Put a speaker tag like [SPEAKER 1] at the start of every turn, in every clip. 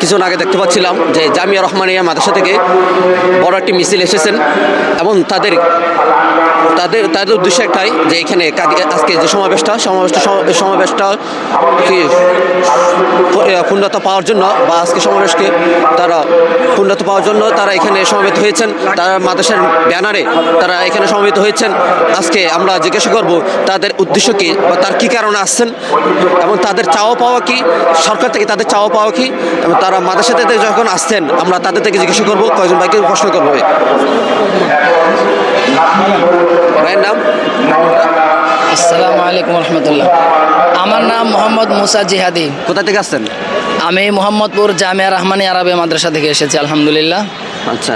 [SPEAKER 1] কিছুক্ষণ আগে দেখতে পাচ্ছিলাম যে জামিয়া রহমানিয়া মাদ্রাসা থেকে বড় একটি মিছিল এসেছেন এবং তাদের তাদের তাদের উদ্দেশ্য একটাই যে এখানে আজকে যে সমাবেশটা সমাবেশটা সমাবেশটা পূর্ণতা পাওয়ার জন্য বা আজকে সমাবেশকে তারা পূর্ণতা পাওয়ার জন্য তারা এখানে সমবেত হয়েছেন। তারা মাদ্রাসার ব্যানারে তারা এখানে সমবেত হয়েছেন। আজকে আমরা জিজ্ঞাসা করব তাদের উদ্দেশ্য কী বা তার কী কারণে আসছেন এবং তাদের চাওয়া পাওয়া কি? সরকার থেকে তাদের চাওয়া পাওয়া কি? এবং তারা মাদ্রাসা থেকে যখন আসছেন আমরা তাদের থেকে জিজ্ঞাসা করব কয়েকজন ভাইকে প্রশ্ন করব ভাইয়ের নাম?
[SPEAKER 2] আসসালামু আলাইকুম রহমতুল্লাহ। আমার নাম মোহাম্মদ মুসা জিহাদি।
[SPEAKER 1] কোথা থেকে আসছেন?
[SPEAKER 2] আমি মোহাম্মদপুর জামিয়া রহমানী আরবে মাদ্রাসা থেকে এসেছি আলহামদুলিল্লাহ।
[SPEAKER 1] আচ্ছা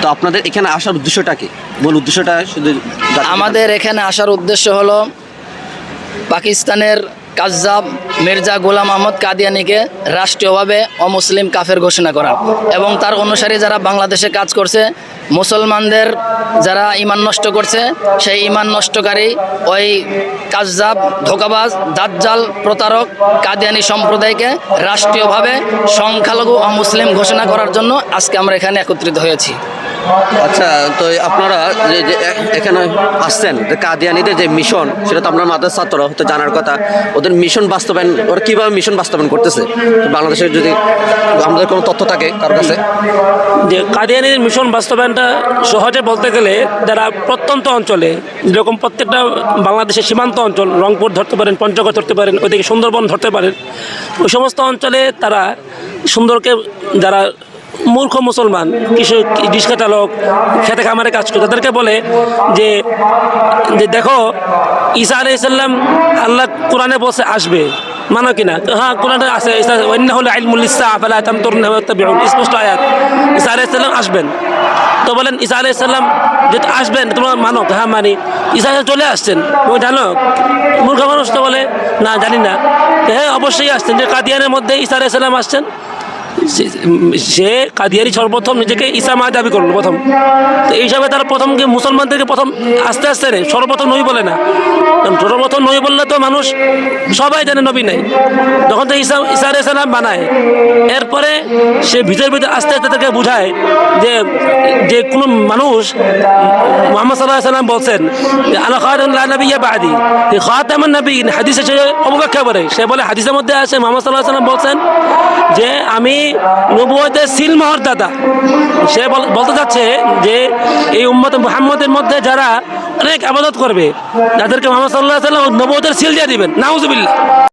[SPEAKER 1] তো আপনাদের এখানে আসার উদ্দেশ্যটা কি? মূল উদ্দেশ্যটা শুধু
[SPEAKER 2] আমাদের এখানে আসার উদ্দেশ্য হলো পাকিস্তানের কাজ্জাব, মির্জা গোলাম আহমদ কাদিয়ানিকে রাষ্ট্রীয়ভাবে অমুসলিম কাফের ঘোষণা করা। এবং তার অনুসারী যারা বাংলাদেশে কাজ করছে, মুসলমানদের যারা ইমান নষ্ট করছে, সেই ইমান নষ্টকারী ওই কাজ্জাব, ধোকাবাজ, দাজ্জাল প্রতারক কাদিয়ানি সম্প্রদায়কে রাষ্ট্রীয়ভাবে সংখ্যালঘু অমুসলিম ঘোষণা করার জন্য আজকে আমরা এখানে একত্রিত হয়েছি।
[SPEAKER 1] আচ্ছা তো আপনারা যে এখানে আসছেন, যে কাদিয়ানিদের যে মিশন, সেটা তো আপনার মাদ্রাসা ছাত্র, হয়তো জানার কথা। ওদের মিশন বাস্তবায়ন, ওরা কীভাবে মিশন বাস্তবায়ন করতেছে? বাংলাদেশের যদি আমাদের কোনো তথ্য থাকে কারোর কাছে।
[SPEAKER 3] যে কাদিয়ানির মিশন বাস্তবায়নটা সহজে বলতে গেলে, যারা প্রত্যন্ত অঞ্চলে, যেরকম প্রত্যেকটা বাংলাদেশের সীমান্ত অঞ্চল, রংপুর ধরতে পারেন, পঞ্চগড় ধরতে পারেন, ওইদিকে সুন্দরবন ধরতে পারেন, ওই সমস্ত অঞ্চলে তারা সুন্দরকে যারা মূর্খ মুসলমান কৃষক রিক্সা চালক খেতে খামারে কাজ করে, তাদেরকে বলে যে যে দেখো, ঈসা আলাইসাল্লাম আল্লাহ কোরআনে বসে আসবে, মানো কিনা হ্যাঁ কোরআনে আছে অন্য হলে আইলমুল ইসা আফালা তামতুর স্পষ্ট আয়াত। ঈসা আলাইসাল্লাম আসবেন। তো বলেন, ঈসা আলাইসাল্লাম যদি আসবেন, তোমরা মানো? হ্যাঁ মানি। ঈসা চলে আসছেন তুমি জানো মূর্খ মানুষ তো বলে, না, জানি না। হ্যাঁ অবশ্যই আসছেন। যে কাদিয়ানের মধ্যে ঈসা আলাইসাল্লাম আসছেন সে- কাদিয়ারি সর্বপ্রথম নিজেকে ইসামা দাবি করল প্রথম। তো এই হিসাবে তারা প্রথম মুসলমানদেরকে প্রথম আস্তে আস্তে নেই সর্বপ্রথম নবী বলে না। সর্বপ্রথম নবী বললে তো মানুষ সবাই জানে নবী নেই। তখন তো ইসা ইসা আলাইহিস বানায়। এরপরে সে ভিতর ভিতরে আস্তে আস্তে তাকে বুঝায় যে যে কোনো মানুষ মোহাম্মদ সাল্লাহ সাল্লাম বলছেন যে, আলা খাতামুল নবিয়্যা বাদি। এই খাতামুন নবীন হাদিসে সে অপব্যাখ্যা করে। সে বলে, হাদিসের মধ্যে আছে, মোহাম্মদ সাল্লাহ সাল্লাম বলছেন যে, আমি নবুয়তের সিল দাদা। সে বল- বলতে চাচ্ছে যে এই উম্মত মোহাম্মদের মধ্যে যারা অনেক আবাদত করবে, যাদেরকে মোহাম্মদ সাল্লাহ সাল্লাম নবুয়তের সিল দিয়ে দিবেন। নাউজুবিল্লাহ।